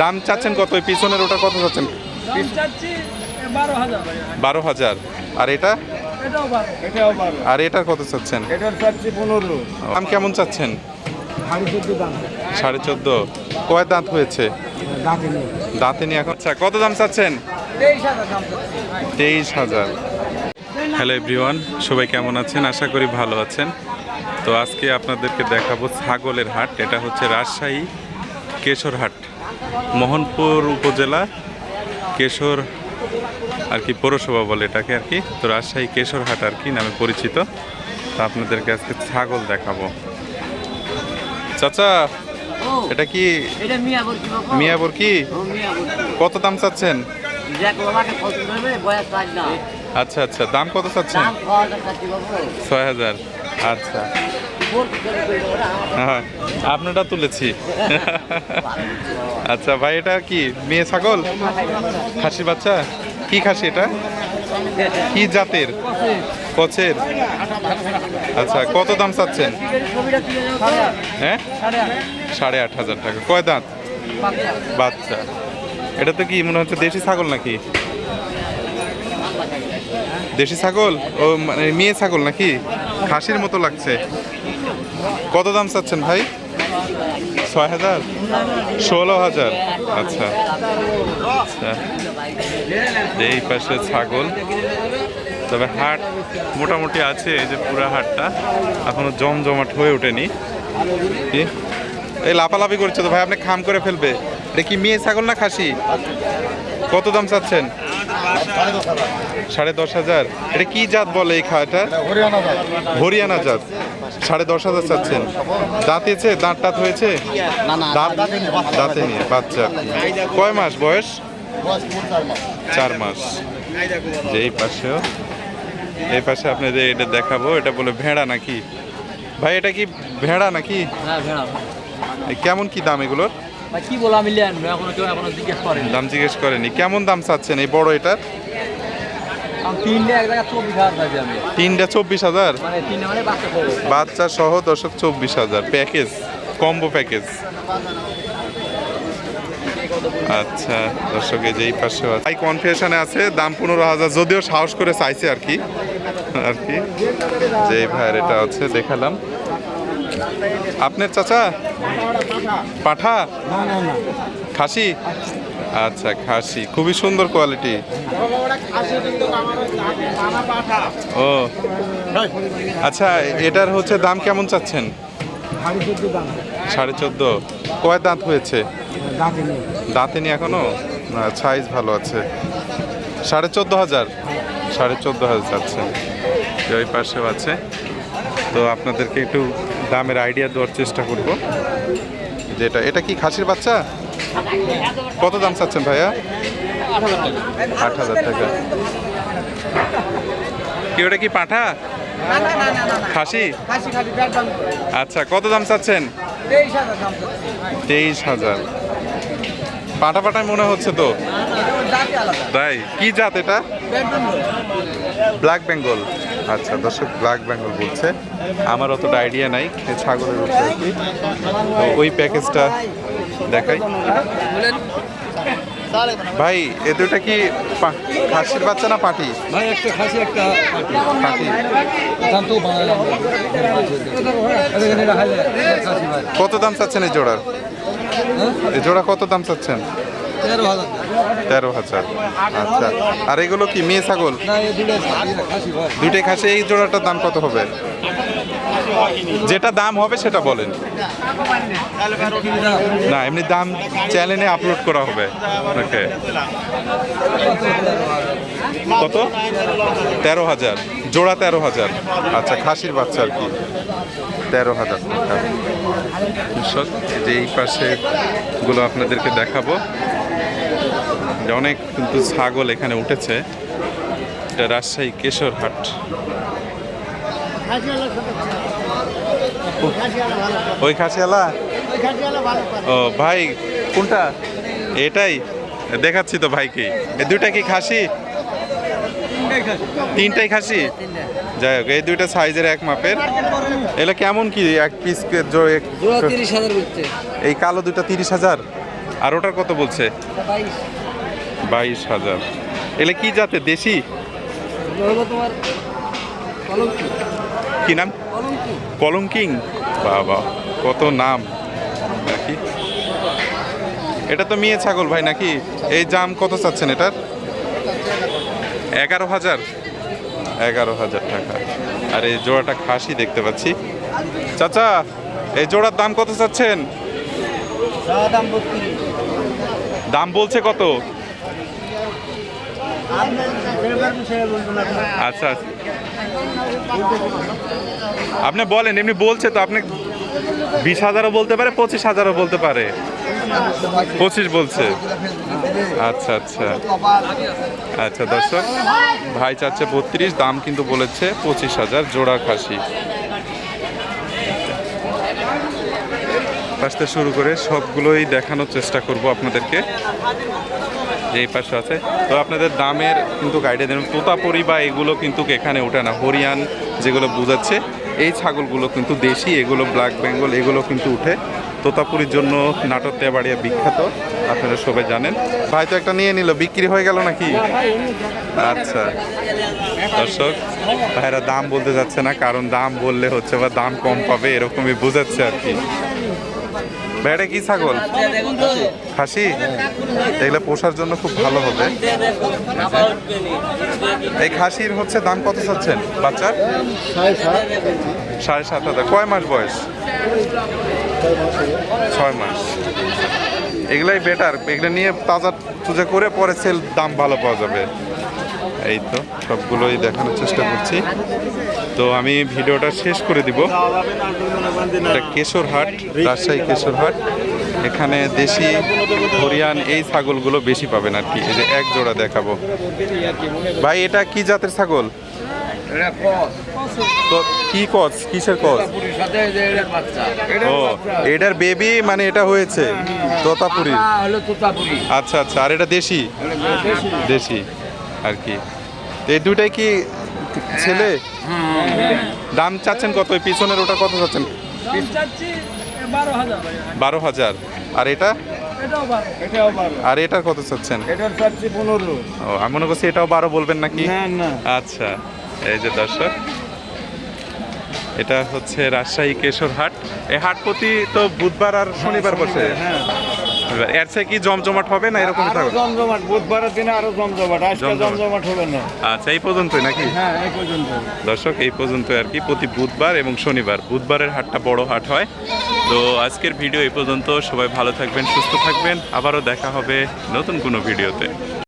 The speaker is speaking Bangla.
দাম চাচ্ছেন কত? ওই পিছনের ওটা কত চাচ্ছেন? বারো হাজার আর এটা? আর এটার কত চাচ্ছেন? দাম কেমন চাচ্ছেন? সাড়ে চোদ্দ কয় দাঁত হয়েছে? দাঁতে নেই। দাঁতে নিয়ে এখন। আচ্ছা কত দাম চাচ্ছেন? তেইশ হাজার তেইশ হাজার। হ্যালো এভরিওয়ান সবাই কেমন আছেন? আশা করি ভালো আছেন। তো আজকে আপনাদেরকে দেখাবো ছাগলের হাট। এটা হচ্ছে রাজশাহী কেশরহাট মোহনপুর উপজেলা কেশর আর কি পৌরসভা বলে এটাকে আর কি। তো রাজশাহী কেশরহাট আর কি নামে পরিচিত। তা আপনাদেরকে আজকে ছাগল দেখাবো। চাচা এটা কি মিয়াবর কি কত দাম চাচ্ছেন? আচ্ছা আচ্ছা দাম কত চাচ্ছেন? ছয় হাজার। আচ্ছা। হ্যাঁ আপনারটা তুলেছি। আচ্ছা ভাই, এটা কি, মেয়ে ছাগল? খাসি বাচ্চা? কি খাসি এটা? কি জাতের? কচের আচ্ছা কত দাম চাচ্ছেন। হ্যাঁ? সাড়ে আট হাজার টাকা। কয় দাঁত? বাচ্চা। এটা তো কি, মনে হচ্ছে দেশি ছাগল নাকি? দেশি ছাগল? ও মানে মেয়ে ছাগল নাকি? খাসির মতো লাগছে। কত দাম চাচ্ছেন ভাই? ছয় হাজার? ষোলো হাজার। আচ্ছা। আচ্ছা। এই পাশে ছাগল। তবে হাট মোটামুটি আছে, এই যে পুরো হাটটা। এখনও জমজমাট হয়ে ওঠেনি। এই লাফালাফি করছে তো ভাই, আপনি খাম করে ফেলবে। এটা কি মেয়ে ছাগল না খাসি? কত দাম চাচ্ছেন? সাড়ে দশ হাজার। এটা কি জাত বলে এই খাওয়াটা হরিয়ানা জাত। সাড়ে দশ হাজার চাচ্ছেন। দাঁতেছে দাঁত টাত হয়েছে? দাঁত? দাঁতে নিয়ে বাচ্চা। কয় মাস বয়স? চার মাস। যে এই পাশেও এই পাশে আপনাদের এটা দেখাবো। এটা বলে ভেড়া নাকি? ভাই এটা কি ভেড়া নাকি? হ্যাঁ কেমন কি দাম এগুলোর? কি বলো আমি এখনও কেউ এখনও জিজ্ঞেস করেন। দাম জিজ্ঞেস করেনি। কেমন দাম চাচ্ছেন এই বড় এটার? তিনটে চব্বিশ হাজার মানে মানে বাচ্চা সহ। দশক চব্বিশ হাজার। Package combo package. আচ্ছা দর্শক এই যে এই পাশে ভাই কনফিউশনে আছে দাম পনেরো হাজার। যদিও সাহস করে চাইছে আর কি। আর কি। যে ভাইয়ের এটা আছে দেখালাম। আপনার চাচা? পাঠা? খাসি? আচ্ছা খাসি। খুবই সুন্দর কোয়ালিটি ও। আচ্ছা এটার হচ্ছে দাম কেমন চাচ্ছেন? সাড়ে চোদ্দ। কয় দাঁত হয়েছে? দাঁতে নেই নি এখনও সাইজ ভালো আছে। সাড়ে চোদ্দ হাজার? সাড়ে চোদ্দ হাজার চাচ্ছেন। ওই পাশেও আছে। তো আপনাদেরকে একটু দামের আইডিয়া দেওয়ার চেষ্টা করব। যেটা এটা কি খাসির বাচ্চা? কত দাম চাচ্ছেন ভাইয়া? আট হাজার টাকা। কি ওটা কি পাঠা? খাসি? আচ্ছা কত দাম চাচ্ছেন? তেইশ হাজার। তেইশ পাটা পাটায় মনে হচ্ছে তো? তাই? কি জাত এটা? ব্ল্যাক বেঙ্গল। আচ্ছা দর্শক ব্ল্যাক বেঙ্গল বলছে। আমার অতটা আইডিয়া নাই ছাগলের উপরে কি। তো ওই প্যাকেজটা দেখাই। ভাই এ দুটা কি খাসির বাচ্চা না পাটি? ভাই একটা খাসি একটা পাটি। কত দাম চাচ্ছেন এই জোড়ার? এই জোড়া কত দাম চাচ্ছেন? তেরো হাজার। আচ্ছা। আর এগুলো কি মেয়ে ছাগল? না এই দুটো খাসি এই জোড়াটার দাম কত হবে? যেটা দাম হবে সেটা বলেন। না এমনি দাম চ্যানেলে আপলোড করা হবে। ওকে। কত? তেরো হাজার। জোড়া তেরো হাজার। আচ্ছা খাসির বাচ্চা আর কি। তেরো হাজার টাকা। যে এই পাশে গুলো আপনাদেরকে দেখাবো। যে অনেক কিন্তু ছাগল এখানে উঠেছে। এটা রাজশাহী কেশরহাট। ওই খাসিয়ালা? ও ভাই কোনটা? এটাই। দেখাচ্ছি তো ভাইকে। এই দুইটা কি খাসি? তিনটাই খাসি। যাই হোক এই দুইটা সাইজের এক মাপের। এগুলো কেমন কি এক পিস এই কালো দুইটা তিরিশ হাজার? আর ওটার কত বলছে? বাইশ হাজার। এলে কি জাতে দেশি? কি নাম? কলঙ্কি। কলঙ্কিং? বাবা কত নাম। নাকি এটা তো মেয়ে ছাগল ভাই নাকি? এই জাম কত চাচ্ছেন এটার? এগারো হাজার। এগারো হাজার টাকা। আর এই জোড়াটা খাসি দেখতে পাচ্ছি। চাচা এই জোড়ার দাম কত চাচ্ছেন? দাম বলছে কত? আচ্ছা আপনি বলেন, এমনি বলছে তো, আপনি বিশ হাজারও বলতে পারে, পঁচিশ হাজারও বলতে পারে। পঁচিশ বলছে। আচ্ছা আচ্ছা। আচ্ছা দর্শক, ভাই চাচ্ছে বত্রিশ, দাম কিন্তু বলেছে পঁচিশ হাজার, জোড়া খাসি। আসতে শুরু করে সবগুলোই দেখানোর চেষ্টা করব আপনাদেরকে। যে এই পাশে আছে। তো আপনাদের দামের কিন্তু গাইডে দেন। তোতাপরি বা এগুলো কিন্তু এখানে ওঠে না। হরিয়ান যেগুলো বোঝাচ্ছে, এই ছাগলগুলো কিন্তু দেশি, এগুলো ব্ল্যাক বেঙ্গল এগুলো কিন্তু উঠে। তোতাপুরির জন্য নাটক তেবাড়িয়া বিখ্যাত, আপনারা সবাই জানেন। ভাই তো একটা নিয়ে নিল, বিক্রি হয়ে গেল নাকি? আচ্ছা। দর্শক, ভাইরা দাম বলতে যাচ্ছে না, কারণ দাম বললে হচ্ছে বা দাম কম পাবে, এরকমই বোঝাচ্ছে আর কি। এটা কি ছাগল? খাসি? এগুলো পোষার জন্য খুব ভালো হবে। এই খাসির হচ্ছে দাম কত চাচ্ছেন? বাচ্চার? সাড়ে সাত হাজার। কয় মাস বয়স? ছয় মাস। এগুলাই বেটার এগুলো নিয়ে তাজা তুজা করে পরে সেল দাম ভালো পাওয়া যাবে। এই তো সবগুলোই দেখানোর চেষ্টা করছি। তো আমি ভিডিওটা শেষ করে দিব। এটা কেশরহাট রাজশাহী কেশরহাট। এখানে দেশি হরিয়ান এই ছাগলগুলো বেশি পাবেন আর কি। এই যে এক জোড়া দেখাবো। ভাই এটা কি জাতের ছাগল? কি কস? কিসের কস? ও এটার বেবি মানে এটা হয়েছে তোতাপুরি। আচ্ছা আচ্ছা আর এটা দেশি। দেশি। আর কি। তো এই দুটাই কি ছেলে? দাম চাচ্ছেন কত? পিছনের ওটা কত চাচ্ছেন? বারো হাজার। আর এটা? আর এটার কত চাচ্ছেন? ও আমি মনে করছি এটাও বারো বলবেন নাকি? আচ্ছা এই যে দর্শক এটা হচ্ছে রাজশাহী কেশর হাট। এই হাট প্রতি তো বুধবার আর শনিবার বসে। হ্যাঁ। এর থেকে কি জমজমাট হবে না এরকম থাকবে জমজমাট বুধবারের দিনে আরও জমজমাট আজকে জমজমাট। জমজমাট হবে না। আচ্ছা এই পর্যন্তই নাকি? হ্যাঁ এই পর্যন্ত দর্শক এই পর্যন্ত আর কি। প্রতি বুধবার এবং শনিবার বুধবারের হাটটা বড় হাট হয়। তো আজকের ভিডিও এই পর্যন্ত। সবাই ভালো থাকবেন সুস্থ থাকবেন। আবারও দেখা হবে নতুন কোনো ভিডিওতে।